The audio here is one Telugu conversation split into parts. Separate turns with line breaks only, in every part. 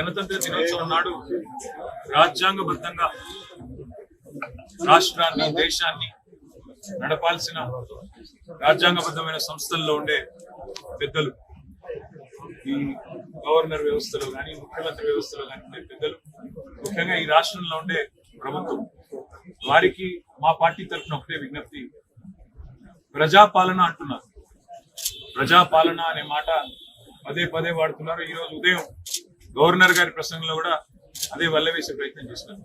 గణతంత్ర దినోత్సవం నాడు రాజ్యాంగబద్ధంగా రాష్ట్రాన్ని దేశాన్ని నడపాల్సిన రాజ్యాంగబద్ధమైన సంస్థల్లో ఉండే పెద్దలు ఈ గవర్నర్ వ్యవస్థలో కానీ ముఖ్యమంత్రి వ్యవస్థలో కానీ ఉండే పెద్దలు ముఖ్యంగా ఈ రాష్ట్రంలో ఉండే ప్రభుత్వం వారికి మా పార్టీ తరఫున ఒకటే విజ్ఞప్తి. ప్రజాపాలన అంటున్నారు. ప్రజాపాలన అనే మాట పదే పదే వాడుతున్నారు. ఈ రోజు ఉదయం గవర్నర్ గారి ప్రసంగంలో కూడా అదే వల్లవేసే ప్రయత్నం చేస్తున్నారు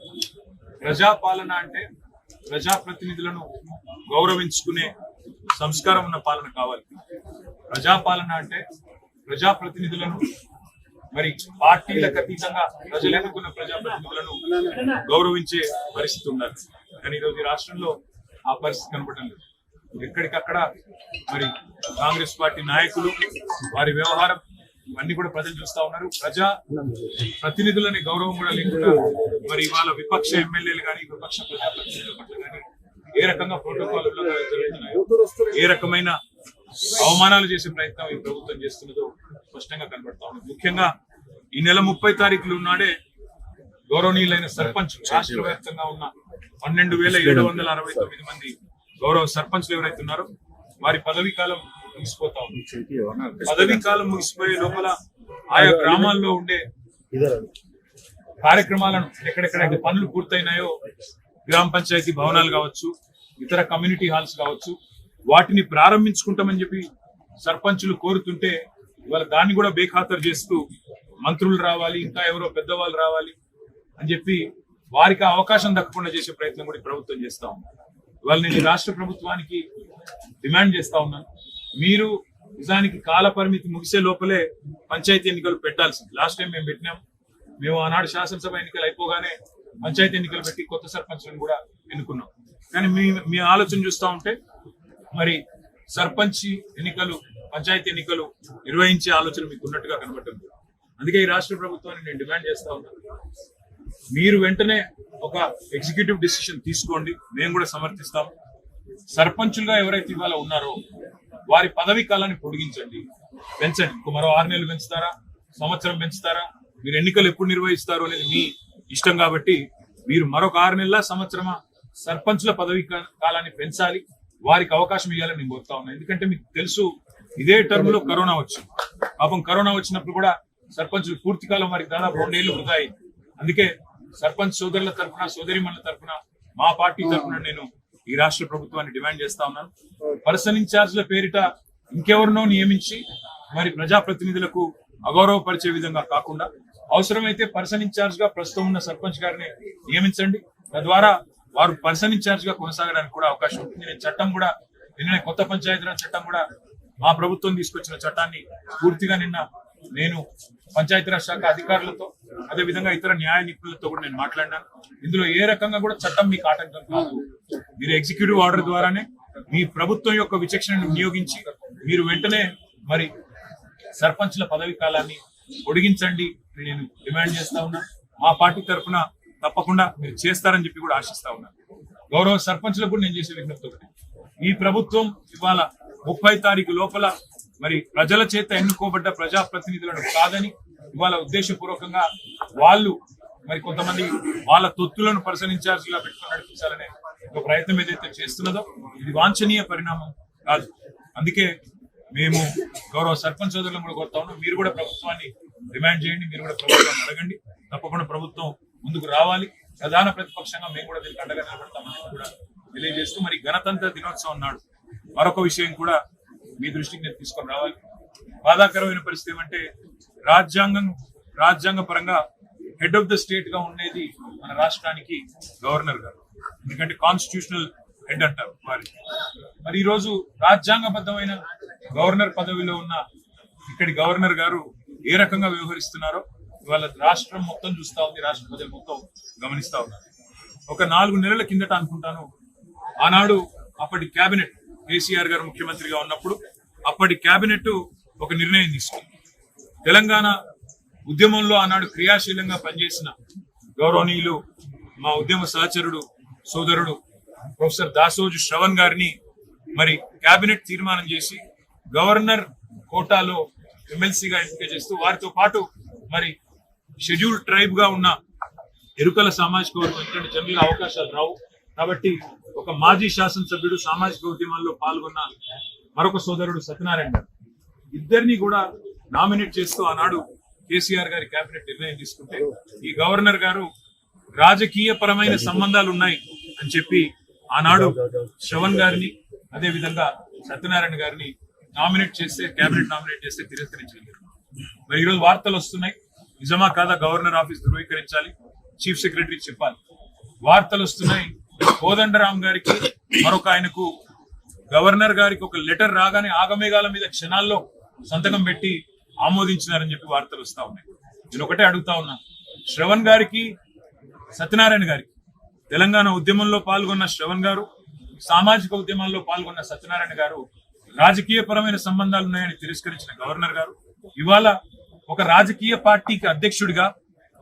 ప్రజాపాలన అంటే ప్రజాప్రతినిధులను గౌరవించుకునే సంస్కారం ఉన్న పాలన కావాలి. ప్రజాపాలన అంటే ప్రజాప్రతినిధులను మరి పార్టీలకు అతీతంగా ప్రజలు ఎన్నుకున్న ప్రజాప్రతినిధులను గౌరవించే పరిస్థితి ఉండాలి. కానీ ఈరోజు రాష్ట్రంలో ఆ పరిస్థితి కనపడడం లేదు. ఎక్కడికక్కడ మరి కాంగ్రెస్ పార్టీ నాయకులు వారి వ్యవహారం ఇవన్నీ కూడా ప్రజలు చూస్తా ఉన్నారు. ప్రజా ప్రతినిధులని గౌరవం కూడా లేకుండా మరి ఇవాళ విపక్ష ఎమ్మెల్యేలు కానీ విపక్ష ప్రజాప్రతినిధుల పట్ల కానీ ఏ రకంగా ప్రోటోకాల్ జరుగుతున్నాయో ఏ రకమైన అవమానాలు చేసే ప్రయత్నం ఈ ప్రభుత్వం చేస్తున్నదో స్పష్టంగా కనబడతా ఉంది. ముఖ్యంగా ఈ నెల ముప్పై తారీఖులు నాడే గౌరవనీయులైన సర్పంచ్ రాష్ట్ర వ్యాప్తంగా ఉన్న పన్నెండు వేల ఏడు వందల అరవై తొమ్మిది మంది గౌరవ సర్పంచ్లు ఎవరైతే ఉన్నారో వారి పదవీ కాలం ముగిసిపోతా. ఉంది పదవీ కాలం ముగిసిపోయే లోపల ఆయా గ్రామాల్లో ఉండే కార్యక్రమాలను ఎక్కడెక్కడైతే పనులు పూర్తయినాయో గ్రామ పంచాయతీ భవనాలు కావచ్చు ఇతర కమ్యూనిటీ హాల్స్ కావచ్చు వాటిని ప్రారంభించుకుంటామని చెప్పి సర్పంచులు కోరుతుంటే ఇవాళ దాన్ని కూడా బేఖాతరు చేస్తూ మంత్రులు రావాలి ఇంకా ఎవరో పెద్దవాళ్ళు రావాలి అని చెప్పి వారికి అవకాశం దక్కకుండా చేసే ప్రయత్నం కూడా ప్రభుత్వం చేస్తా ఉంది. ఇవాళ నేను రాష్ట్ర ప్రభుత్వానికి డిమాండ్ చేస్తా ఉన్నాను. మీరు నిజానికి కాల పరిమితి ముగిసే లోపలే పంచాయతీ ఎన్నికలు పెట్టాల్సింది. లాస్ట్ టైం మేము పెట్టినాం. మేము ఆనాడు శాసనసభ ఎన్నికలు అయిపోగానే పంచాయతీ ఎన్నికలు పెట్టి కొత్త సర్పంచ్లను కూడా ఎన్నుకున్నాం. కానీ మీ మీ ఆలోచన చూస్తా ఉంటే మరి సర్పంచ్ ఎన్నికలు పంచాయతీ ఎన్నికలు నిర్వహించే ఆలోచన మీకు ఉన్నట్టుగా కనబడుతుంది. అందుకే ఈ రాష్ట్ర ప్రభుత్వాన్ని నేను డిమాండ్ చేస్తా ఉన్నాను మీరు వెంటనే ఒక ఎగ్జిక్యూటివ్ డిసిషన్ తీసుకోండి. మేము కూడా సమర్థిస్తాం. సర్పంచులుగా ఎవరైతే ఇవాళ ఉన్నారో వారి పదవి కాలాన్ని పొడిగించండి. పెంచండి. ఇంకో మరో ఆరు నెలలు పెంచుతారా? సంవత్సరం పెంచుతారా? మీరు ఎన్నికలు ఎప్పుడు నిర్వహిస్తారు అనేది మీ ఇష్టం కాబట్టి మీరు మరొక ఆరు నెలల సంవత్సరమా సర్పంచుల పదవి కాలాన్ని పెంచాలి. వారికి అవకాశం ఇవ్వాలని నేను కోరుతా ఉన్నాను ఎందుకంటే మీకు తెలుసు ఇదే టర్మ్లో కరోనా వచ్చింది. పాపం కరోనా వచ్చినప్పుడు కూడా సర్పంచులు పూర్తి కాలం వారికి దాదాపు రెండేళ్ళు వృధా అయింది. అందుకే సర్పంచ్ సోదరుల తరఫున సోదరిమణుల తరఫున మా పార్టీ తరఫున నేను ఈ రాష్ట్ర ప్రభుత్వాన్ని డిమాండ్ చేస్తా ఉన్నాను పర్సన్ ఇన్ఛార్జ్ల పేరిట ఇంకెవరినో నియమించి మరి ప్రజాప్రతినిధులకు అగౌరవపరిచే విధంగా కాకుండా అవసరమైతే పర్సన్ ఇన్ఛార్జ్గా ప్రస్తుతం ఉన్న సర్పంచ్ గారిని నియమించండి. తద్వారా వారు పర్సన్ ఇన్ఛార్జ్గా కొనసాగడానికి కూడా అవకాశం ఉంటుంది. నేను చట్టం కూడా నిన్న కొత్త పంచాయతీరాజ్ చట్టం కూడా మా ప్రభుత్వం తీసుకొచ్చిన చట్టాన్ని పూర్తిగా నిన్న నేను పంచాయతీరాజ్ శాఖ అధికారులతో అదే విధంగా ఇతర న్యాయ నిపుణులతో కూడా నేను మాట్లాడినాను ఇందులో ఏ రకంగా కూడా చట్టం మీకు ఆటంకం కాదు. మీరు ఎగ్జిక్యూటివ్ ఆర్డర్ ద్వారానే మీ ప్రభుత్వం యొక్క విచక్షణను వినియోగించి మీరు వెంటనే మరి సర్పంచ్ల పదవి కాలాన్ని పొడిగించండి నేను డిమాండ్ చేస్తా ఉన్నా. మా పార్టీ తరఫున తప్పకుండా మీరు చేస్తారని చెప్పి కూడా ఆశిస్తా ఉన్నాను గౌరవ సర్పంచ్లకు కూడా నేను చేసే విజ్ఞప్తి ఒకటి. ఈ ప్రభుత్వం ఇవాళ ముప్పై తారీఖు లోపల మరి ప్రజల చేత ఎన్నుకోబడ్డ ప్రజాప్రతినిధులను కాదని ఇవాళ ఉద్దేశపూర్వకంగా వాళ్ళు మరి కొంతమంది వాళ్ళ తొత్తులను పర్సన్ ఇన్ఛార్జ్ పెట్టుకుని నడిపించాలనే ఒక ప్రయత్నం ఏదైతే చేస్తున్నదో ఇది వాంఛనీయ పరిణామం కాదు. అందుకే మేము గౌరవ సర్పంచ్ సోదరులను కూడా కోరుతా ఉన్నాం. మీరు కూడా ప్రభుత్వాన్ని డిమాండ్ చేయండి మీరు కూడా ప్రభుత్వాన్ని అడగండి. తప్పకుండా ప్రభుత్వం ముందుకు రావాలి. ప్రధాన ప్రతిపక్షంగా మేము కూడా దీనికి అండగా నిలబడతామని కూడా తెలియజేస్తూ మరి గణతంత్ర దినోత్సవం నాడు మరొక విషయం కూడా మీ దృష్టికి నేను తీసుకొని రావాలి. బాధాకరమైన పరిస్థితి ఏమంటే రాజ్యాంగం రాజ్యాంగ పరంగా హెడ్ ఆఫ్ ద స్టేట్గా ఉండేది మన రాష్ట్రానికి గవర్నర్ గారు. ఎందుకంటే కాన్స్టిట్యూషనల్ హెడ్ అంటారు వారి మరి ఈ రోజు రాజ్యాంగబద్ధమైన గవర్నర్ పదవిలో ఉన్న ఇక్కడి గవర్నర్ గారు ఏ రకంగా వ్యవహరిస్తున్నారో ఇవాళ రాష్ట్రం మొత్తం చూస్తా ఉంది. రాష్ట్ర ప్రజలు మొత్తం గమనిస్తా ఉన్నారు. ఒక నాలుగు నెలల కిందట అనుకుంటాను ఆనాడు అప్పటి కేబినెట్ కేసీఆర్ గారు ముఖ్యమంత్రిగా ఉన్నప్పుడు అప్పటి కేబినెట్ ఒక నిర్ణయం తీసుకుంది. తెలంగాణ ఉద్యమంలో ఆనాడు క్రియాశీలంగా పనిచేసిన గౌరవనీయులు మా ఉద్యమ సహచరుడు సోదరుడు ప్రొఫెసర్ దాసోజు శ్రవణ్ గారిని మరి కేబినెట్ తీర్మానం చేసి గవర్నర్ కోటాలో ఎమ్మెల్సీగా ఎంపిక చేస్తూ వారితో పాటు మరి షెడ్యూల్ ట్రైబ్గా ఉన్న ఎరుకల సామాజిక వర్గం ఇటువంటి జనరల్ అవకాశాలు రావు. కాబట్టి ఒక మాజీ శాసనసభ్యుడు సామాజిక ఉద్యమాల్లో పాల్గొన్న మరొక సోదరుడు సత్యనారాయణ గారు. ఇద్దరిని కూడా నామినేట్ చేస్తూ ఆనాడు కేసీఆర్ గారి కేబినెట్ నిర్ణయం తీసుకుంటే ఈ గవర్నర్ గారు రాజకీయ పరమైన సంబంధాలు ఉన్నాయి అని చెప్పి ఆనాడు శ్రవణ్ గారిని అదే విధంగా సత్యనారాయణ గారిని నామినేట్ చేస్తే కేబినెట్ నామినేట్ చేస్తే తిరస్కరించగలిగారు మరి ఈరోజు వార్తలు వస్తున్నాయి. నిజమా కాదా గవర్నర్ ఆఫీస్ ధృవీకరించాలి? చీఫ్ సెక్రటరీ చెప్పాలి. వార్తలు వస్తున్నాయి. కోదండరాం గారికి మరొక ఆయనకు గవర్నర్ గారికి ఒక లెటర్ రాగానే ఆగమేఘాల మీద క్షణాల్లో సంతకం పెట్టి ఆమోదించినారని చెప్పి వార్తలు వస్తా ఉన్నాయి. నేను ఒకటే అడుగుతా ఉన్నా. శ్రవణ్ గారికి సత్యనారాయణ గారికి తెలంగాణ ఉద్యమంలో పాల్గొన్న శ్రవణ్ గారు సామాజిక ఉద్యమాల్లో పాల్గొన్న సత్యనారాయణ గారు రాజకీయ పరమైన సంబంధాలు ఉన్నాయని తిరస్కరించిన గవర్నర్ గారు ఇవాళ ఒక రాజకీయ పార్టీకి అధ్యక్షుడిగా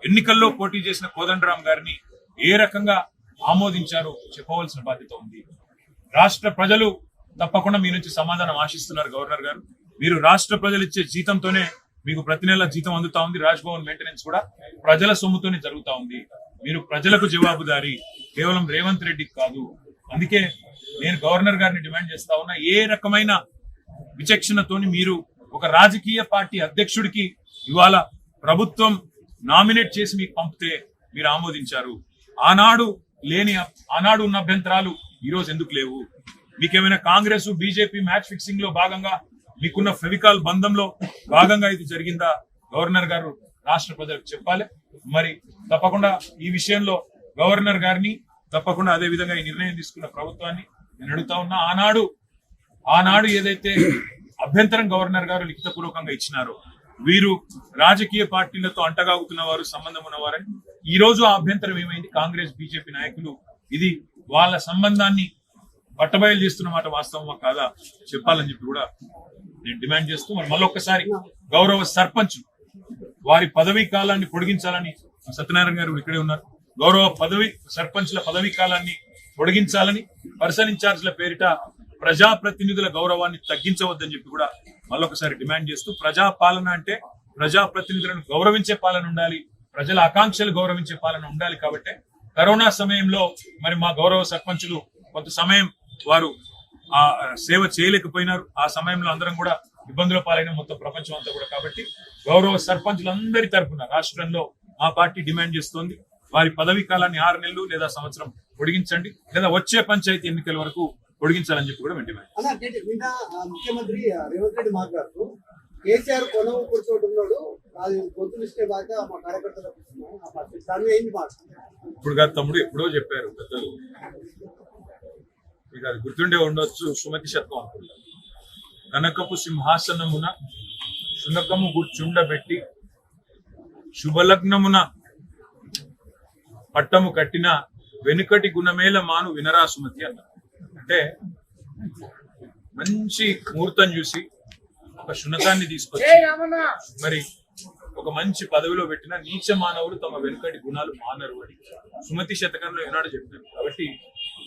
ఎన్నికల్లో పోటీ చేసిన కోదండరాం గారిని ఏ రకంగా ఆమోదించారో చెప్పవలసిన బాధ్యత ఉంది. రాష్ట్ర ప్రజలు తప్పకుండా మీ నుంచి సమాధానం ఆశిస్తున్నారు గవర్నర్ గారు. మీరు రాష్ట్ర ప్రజలు ఇచ్చే జీతంతోనే మీకు ప్రతి నెల జీతం అందుతా ఉంది. రాజ్భవన్ మెయింటెనెన్స్ కూడా ప్రజల సొమ్ముతోనే జరుగుతా ఉంది. మీరు ప్రజలకు జవాబుదారి కేవలం రేవంత్ రెడ్డికి కాదు. అందుకే నేను గవర్నర్ గారిని డిమాండ్ చేస్తా ఉన్నా ఏ రకమైన విచక్షణతోని మీరు ఒక రాజకీయ పార్టీ అధ్యక్షుడికి ఇవాళ ప్రభుత్వం నామినేట్ చేసి మీకు పంపితే మీరు ఆమోదించారు. ఆనాడు లేని ఆనాడు ఉన్న అభ్యంతరాలు ఈ రోజు ఎందుకు లేవు? మీకేమైనా కాంగ్రెస్ బీజేపీ మ్యాచ్ ఫిక్సింగ్లో భాగంగా మీకున్న ఫెవికాల్ బంధంలో భాగంగా ఇది జరిగిందా? గవర్నర్ గారు రాష్ట్ర ప్రజలకు చెప్పాలి. మరి తప్పకుండా ఈ విషయంలో గవర్నర్ గారిని తప్పకుండా అదే విధంగా ఈ నిర్ణయం తీసుకున్న ప్రభుత్వాన్ని నేను అడుగుతా ఉన్నా. ఆనాడు ఆనాడు ఏదైతే అభ్యంతరం గవర్నర్ గారు లిఖితపూర్వకంగా ఇచ్చినారో వీరు రాజకీయ పార్టీలతో అంటగాగుతున్న వారు సంబంధం ఉన్నవారని ఈ రోజు అభ్యంతరం ఏమైంది? కాంగ్రెస్ బీజేపీ నాయకులు ఇది వాళ్ళ సంబంధాన్ని బట్టబయలు చేస్తున్న మాట వాస్తవమా కాదా? చెప్పాలని చెప్పి కూడా నేను డిమాండ్ చేస్తూ మరి మళ్ళొక్కసారి గౌరవ సర్పంచ్ వారి పదవీ కాలాన్ని పొడిగించాలని సత్యనారాయణ గారు ఇక్కడే ఉన్నారు. గౌరవ పదవి సర్పంచ్ల పదవీ కాలాన్ని పొడిగించాలని పర్సన్ ఇన్ఛార్జ్ల పేరిట ప్రజాప్రతినిధుల గౌరవాన్ని తగ్గించవద్దని చెప్పి కూడా మళ్ళొకసారి డిమాండ్ చేస్తూ ప్రజా పాలన అంటే ప్రజాప్రతినిధులను గౌరవించే పాలన ఉండాలి ప్రజల ఆకాంక్షలు గౌరవించే పాలన ఉండాలి కాబట్టి కరోనా సమయంలో మరి మా గౌరవ సర్పంచులు కొంత సమయం వారు ఆ సేవ చేయలేకపోయినారు. ఆ సమయంలో అందరం కూడా ఇబ్బందుల పాలైన మొత్తం ప్రపంచం అంతా కూడా కాబట్టి గౌరవ సర్పంచులందరి తరఫున రాష్ట్రంలో మా పార్టీ డిమాండ్ చేస్తోంది. వారి పదవీ కాలాన్ని ఆరు నెలలు లేదా సంవత్సరం పొడిగించండి లేదా వచ్చే పంచాయతీ ఎన్నికల వరకు పొడిగించాలని చెప్పి కూడా
అంటే నిన్న ముఖ్యమంత్రి రేవంత్ రెడ్డి మాట్లాడుతూ కేసీఆర్ కొనవు కూర్చోటున్నాడు అది గొంతులు ఇస్తే బాగా మా కార్యకర్తలకు ఏంటి మాట?
ఇప్పుడు గారు తమ్ముడు ఎప్పుడో చెప్పారు పెద్దలు. ఇక అది గుర్తుండే ఉండొచ్చు సుమతి శతకం అనుకుంటా. కనకపు సింహాసనమున శునకము గుర్చుండబెట్టి శుభలగ్నమున పట్టము కట్టిన వెనుకటి గుణమేల మాను వినరా సుమతి అన్నారు. అంటే మంచి ముహూర్తం చూసి ఒక శునకాన్ని తీసుకొచ్చి మరి ఒక మంచి పదవిలో పెట్టిన నీచ మానవులు తమ వెనుకటి గుణాలు మానరు అని సుమతి శతకంలో ఏనాడు చెప్పారు. కాబట్టి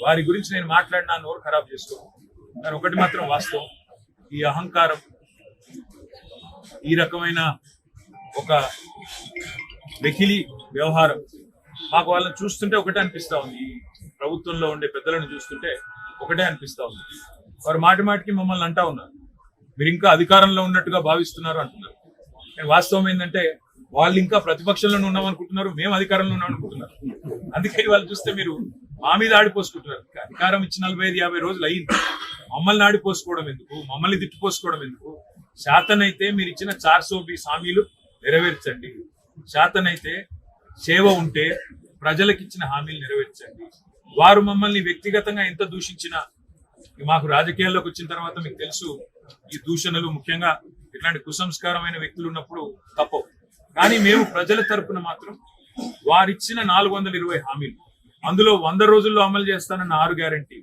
వారి గురించి నేను మాట్లాడినా నోరు ఖరాబ్ చేసుకో కానీ ఒకటి మాత్రం వాస్తవం. ఈ అహంకారం ఈ రకమైన ఒక వెకిలి వ్యవహారం మాకు వాళ్ళని చూస్తుంటే ఒకటే అనిపిస్తా ఉంది. ఈ ప్రభుత్వంలో ఉండే పెద్దలను చూస్తుంటే ఒకటే అనిపిస్తా ఉంది. వారు మాటి మాటికి మమ్మల్ని అంటా ఉన్నారు. మీరు ఇంకా అధికారంలో ఉన్నట్టుగా భావిస్తున్నారు అంటున్నారు. కానీ వాస్తవం ఏంటంటే వాళ్ళు ఇంకా ప్రతిపక్షంలోనే ఉన్నాం అనుకుంటున్నారు మేము అధికారంలో ఉన్నాం అనుకుంటున్నారు అందుకే వాళ్ళు చూస్తే మీరు మా మీద ఆడిపోసుకుంటున్నారు అధికారం ఇచ్చి నలభై ఐదు యాభై రోజులు అయ్యింది. మమ్మల్ని ఆడిపోసుకోవడం ఎందుకు? మమ్మల్ని తిట్టిపోసుకోవడం ఎందుకు? శాతనైతే మీరు ఇచ్చిన చార్ సో హామీలు నెరవేర్చండి. శాతనైతే సేవ ఉంటే ప్రజలకు ఇచ్చిన హామీలు నెరవేర్చండి. వారు మమ్మల్ని వ్యక్తిగతంగా ఎంత దూషించినా మాకు రాజకీయాల్లోకి వచ్చిన తర్వాత మీకు తెలుసు ఈ దూషణలు ముఖ్యంగా ఇట్లాంటి కుసంస్కారమైన వ్యక్తులు ఉన్నప్పుడు తప్పవు. కానీ మేము ప్రజల తరపున మాత్రం వారిచ్చిన నాలుగు వందల ఇరవై హామీలు అందులో వంద రోజుల్లో అమలు చేస్తానన్న ఆరు గ్యారంటీ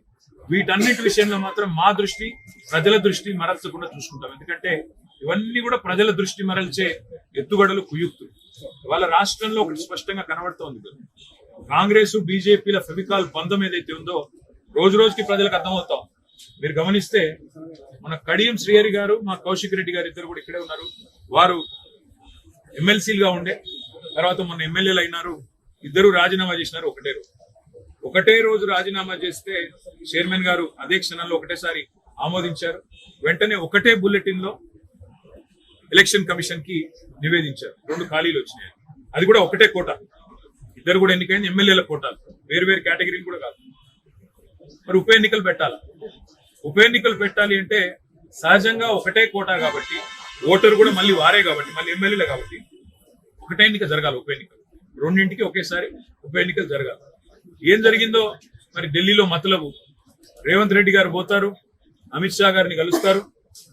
వీటన్నిటి విషయంలో మాత్రం మా దృష్టి ప్రజల దృష్టి మరల్చకుండా చూసుకుంటాం. ఎందుకంటే ఇవన్నీ కూడా ప్రజల దృష్టి మరల్చే ఎత్తుగడలు కుయుక్తులు. ఇవాళ రాష్ట్రంలో ఒకటి స్పష్టంగా కనబడుతోంది కదా. కాంగ్రెస్ బీజేపీల ఫెవికాల్ బంధం ఏదైతే ఉందో రోజు రోజుకి ప్రజలకు అర్థమవుతాం. మీరు గమనిస్తే మన కడియం శ్రీహరి గారు మా కౌశిక్ రెడ్డి గారు ఇద్దరు కూడా ఇక్కడే ఉన్నారు. వారు ఎమ్మెల్సీలుగా ఉండే తర్వాత మొన్న ఎమ్మెల్యేలు అయినారు. ఇద్దరు రాజీనామా చేసినారు ఒకటే రోజు. ఒకటే రోజు రాజీనామా చేస్తే చైర్మన్ గారు అదే క్షణంలో ఒకటేసారి ఆమోదించారు. వెంటనే ఒకటే బులెటిన్లో ఎలక్షన్ కమిషన్కి నివేదించారు. రెండు ఖాళీలు వచ్చినాయి. అది కూడా ఒకటే కోట. ఇద్దరు కూడా ఎన్నికైంది ఎమ్మెల్యేల కోటాలు. వేరు వేరు కేటగిరీలు కూడా కాదు. మరి ఉప ఎన్నికలు పెట్టాలి? ఉప ఎన్నికలు పెట్టాలి అంటే సహజంగా ఒకటే కోటా కాబట్టి ఓటర్ కూడా మళ్ళీ వారే కాబట్టి మళ్ళీ ఎమ్మెల్యేలే కాబట్టి ఒకటే ఎన్నిక జరగాలి ఉప ఎన్నికలు. రెండింటికి ఒకేసారి ఉప ఎన్నికలు జరగాలి. ఏం జరిగిందో మరి ఢిల్లీలో మతలబు రేవంత్ రెడ్డి గారు పోతారు అమిత్ షా గారిని కలుస్తారు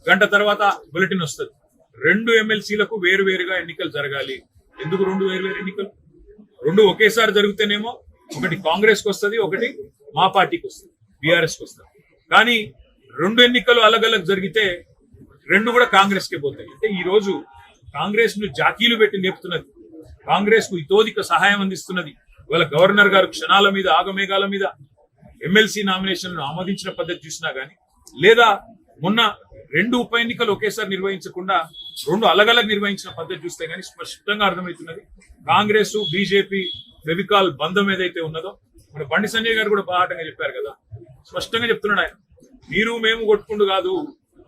గంట తర్వాత బులెటిన్ వస్తుంది. రెండు ఎమ్మెల్సీలకు వేరు వేరుగా ఎన్నికలు జరగాలి. ఎందుకు రెండు వేరు వేరు ఎన్నికలు? రెండు ఒకేసారి జరిగితేనేమో ఒకటి కాంగ్రెస్కు వస్తుంది ఒకటి మా పార్టీకి వస్తుంది బీఆర్ఎస్ వస్తుంది. కానీ రెండు ఎన్నికలు అలగలగ్ జరిగితే రెండు కూడా కాంగ్రెస్ కే పోతాయి. అంటే ఈ రోజు కాంగ్రెస్ను జాకీలు పెట్టి లేపుతున్నది కాంగ్రెస్కు ఇతోధిక సహాయం అందిస్తున్నది ఇవాళ గవర్నర్ గారు క్షణాల మీద ఆగమేఘాల మీద ఎమ్మెల్సీ నామినేషన్లను ఆమోదించిన పద్ధతి చూసినా గానీ లేదా మొన్న రెండు ఉప ఎన్నికలు ఒకేసారి నిర్వహించకుండా రెండు అలగలగ్ నిర్వహించిన పద్ధతి చూస్తే గానీ స్పష్టంగా అర్థమవుతున్నది కాంగ్రెస్ బీజేపీ ఫెవికాల్ బంధం ఏదైతే ఉన్నదో మన బండి సంజయ్ గారు కూడా బాహాటంగా చెప్పారు కదా. స్పష్టంగా చెప్తున్నాడు ఆయన. మీరు మేము కొట్టుకుంటూ కాదు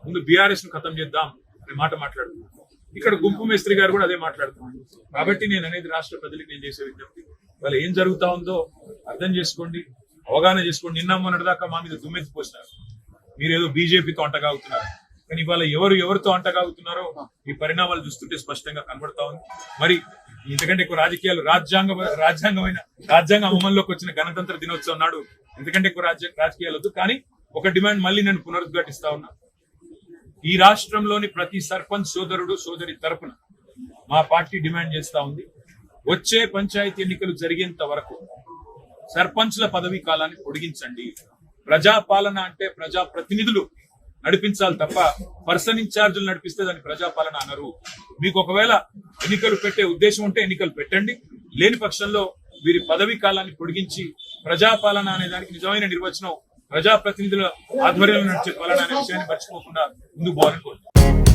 ముందు బీఆర్ఎస్ను ఖతం చేద్దాం అనే మాట మాట్లాడుతున్నాం ఇక్కడ గుంపు మేస్త్రి గారు కూడా అదే మాట్లాడుతున్నారు. కాబట్టి నేను అనేది రాష్ట్ర ప్రజలకు నేను చేసే విజ్ఞప్తి. వాళ్ళు ఏం జరుగుతా ఉందో అర్థం చేసుకోండి అవగాహన చేసుకోండి. నిన్న మొన్నటిదాకా మా మీద దుమ్మెత్తి పోసినారు. మీరేదో బీజేపీతో అంటగాగుతున్నారు కానీ ఇవాళ ఎవరు ఎవరితో అంటగాగుతున్నారో ఈ పరిణామాలు చూస్తుంటే స్పష్టంగా కనబడతా ఉంది. మరి ఎందుకంటే ఎక్కువ రాజకీయాలు రాజ్యాంగ రాజ్యాంగమైన రాజ్యాంగ అమల్లోకి వచ్చిన గణతంత్ర దినోత్సవం నాడు ఎందుకంటే ఎక్కువ రాజ్య రాజకీయాలు వద్దు. కానీ ఒక డిమాండ్ మళ్ళీ నేను పునరుద్ఘాటిస్తా ఉన్నా. ఈ రాష్ట్రంలోని ప్రతి సర్పంచ్ సోదరుడు సోదరి తరపున మా పార్టీ డిమాండ్ చేస్తా ఉంది. వచ్చే పంచాయతీ ఎన్నికలు జరిగేంత వరకు సర్పంచ్ల పదవీ కాలాన్ని పొడిగించండి. ప్రజాపాలన అంటే ప్రజా ప్రతినిధులు నడిపించాలి తప్ప పర్సన్ ఇన్ఛార్జీలు నడిపిస్తే దాన్ని ప్రజాపాలన అనరు. మీకు ఒకవేళ ఎన్నికలు పెట్టే ఉద్దేశం ఉంటే ఎన్నికలు పెట్టండి. లేని పక్షంలో వీరి పదవీ కాలాన్ని పొడిగించి ప్రజాపాలన అనే దానికి నిజమైన నిర్వచనం ప్రజాప్రతినిధుల ఆధ్వర్యంలో నడిచే పాలన అనే విషయాన్ని మర్చిపోకుండా ముందుకు పోవాలని